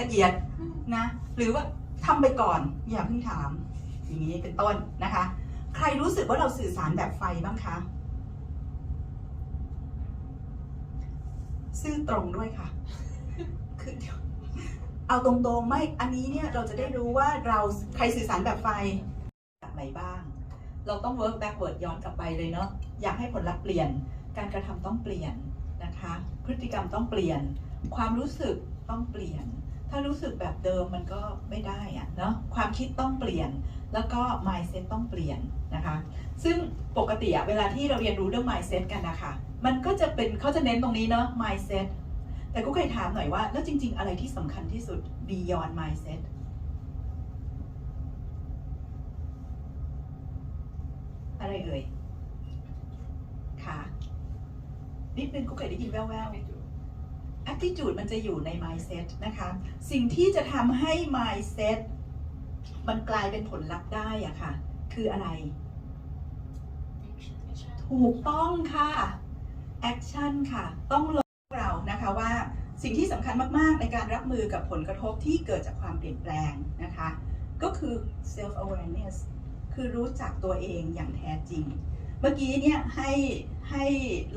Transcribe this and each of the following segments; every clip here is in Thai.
ละเอียดนะ หรือว่าทำไปก่อนอย่าเพิ่งถาม อย่างนี้เป็นต้นนะคะ ใครรู้สึกว่าเราสื่อสารแบบไฟบ้างคะซื่อตรงด้วยค่ะ คือเดี๋ยวเอาตรงๆไม่ อันนี้เนี่ยเราจะได้รู้ว่าเราใครสื่อสารแบบไฟแบบไหนบ้าง เราต้อง work backward ย้อนกลับไปเลยเนาะ อยากให้ผลลัพธ์เปลี่ยน การกระทำต้องเปลี่ยนนะคะ พฤติกรรมต้องเปลี่ยน ความรู้สึกต้องเปลี่ยน ถ้ารู้สึกแบบเดิมมันก็ไม่ได้อะเนาะความคิดต้องเปลี่ยนแล้วก็ mindset ต้องเปลี่ยนนะคะ ซึ่งปกติอะเวลาที่เราเรียนรู้เรื่อง mindset กันนะคะมันก็จะเป็นเขาจะเน้นตรงนี้เนาะ mindset แต่ก็เคยถามหน่อยว่า แล้วจริง ๆ อะไรที่สำคัญที่สุด beyond mindset อะไรเอ่ยค่ะนิดนึงก็เคยได้ยินแว่วๆ attitude มันจะอยู่ใน mindset นะคะ สิ่งที่จะทำให้ mindset มันกลายเป็นผลลัพธ์ได้อะค่ะ คืออะไร ถูกต้องค่ะ action ค่ะ ต้องลงเรานะคะว่าสิ่งที่สำคัญมาก ๆ ในการรับมือกับผลกระทบที่เกิดจากความเปลี่ยนแปลงนะคะ ก็คือ self awareness คือรู้จักตัวเองอย่างแท้จริง เมื่อกี้เนี่ยให้ ให้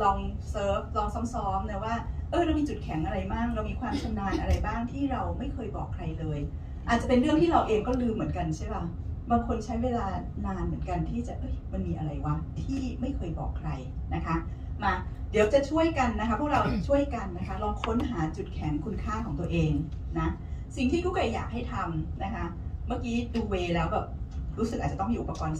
ลองเซิร์ฟลองซ้อมๆนะว่าเออเรามีจุดแข็งอะไรบ้าง เรามีความชำนาญอะไรบ้างที่เราไม่เคยบอกใครเลย อาจจะเป็นเรื่องที่เราเองก็ลืมเหมือนกันใช่ป่ะบางคนใช้เวลานานเหมือนกันที่จะเอ้ยมันมีอะไรวะที่ไม่เคยบอกใครนะคะมาเดี๋ยวจะช่วยกันนะคะ พวกเราช่วยกันนะคะ ลองค้นหาจุดแข็งคุณค่าของตัวเองนะสิ่งที่กุ๊กไก่อยากให้ทำนะคะ เมื่อกี้ดูเวแล้วแบบรู้สึกอาจจะต้องมีอุปกรณ์